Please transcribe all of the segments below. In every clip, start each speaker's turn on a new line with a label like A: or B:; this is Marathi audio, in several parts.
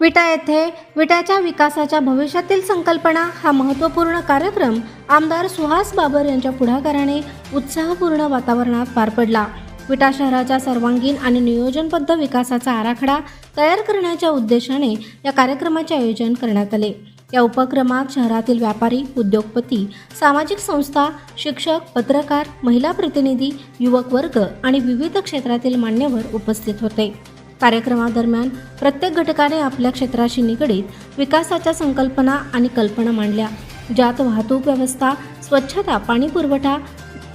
A: विटा येथे विट्याच्या विकासाच्या भविष्यातील संकल्पना हा महत्त्वपूर्ण कार्यक्रम आमदार सुहास बाबर यांच्या पुढाकाराने उत्साहपूर्ण वातावरणात पार पडला. विटा शहराच्या सर्वांगीण आणि नियोजनबद्ध विकासाचा आराखडा तयार करण्याच्या उद्देशाने या कार्यक्रमाचे आयोजन करण्यात आले. या उपक्रमात शहरातील व्यापारी उद्योगपती सामाजिक संस्था शिक्षक पत्रकार महिला प्रतिनिधी युवक वर्ग आणि विविध क्षेत्रातील मान्यवर उपस्थित होते. कार्यक्रमादरम्यान प्रत्येक घटकाने आपल्या क्षेत्राशी निगडीत विकासाच्या संकल्पना आणि कल्पना मांडल्या. ज्यात वाहतूक व्यवस्था स्वच्छता पाणी पुरवठा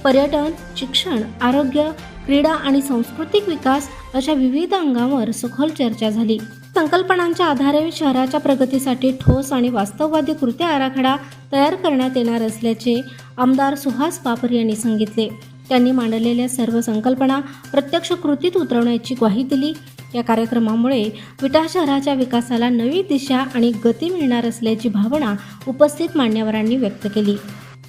A: पर्यटन शिक्षण आरोग्य क्रीडा आणि सांस्कृतिक विकास अशा विविध अंगांवर सखोल चर्चा झाली. संकल्पनांच्या आधारे शहराच्या प्रगतीसाठी ठोस आणि वास्तववादी कृती आराखडा तयार करण्यात येणार असल्याचे आमदार सुहास पापर यांनी सांगितले. त्यांनी मांडलेल्या सर्व संकल्पना प्रत्यक्ष कृतीत उतरवण्याची ग्वाही दिली. या कार्यक्रमामुळे विटा शहराच्या विकासाला नवी दिशा आणि गती मिळणार असल्याची भावना उपस्थित मान्यवरांनी व्यक्त केली.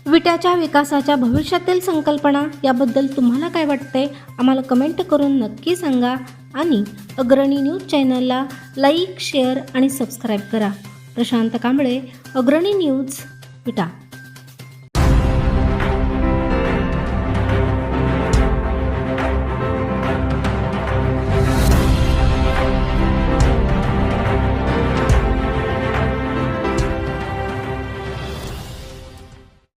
A: विट्याच्या विकासाच्या भविष्यातील संकल्पना याबद्दल तुम्हाला काय वाटते आम्हाला कमेंट करून नक्की सांगा आणि अग्रणी न्यूज चॅनलला लाईक शेअर आणि सबस्क्राईब करा. प्रशांत कांबळे अग्रणी न्यूज विटा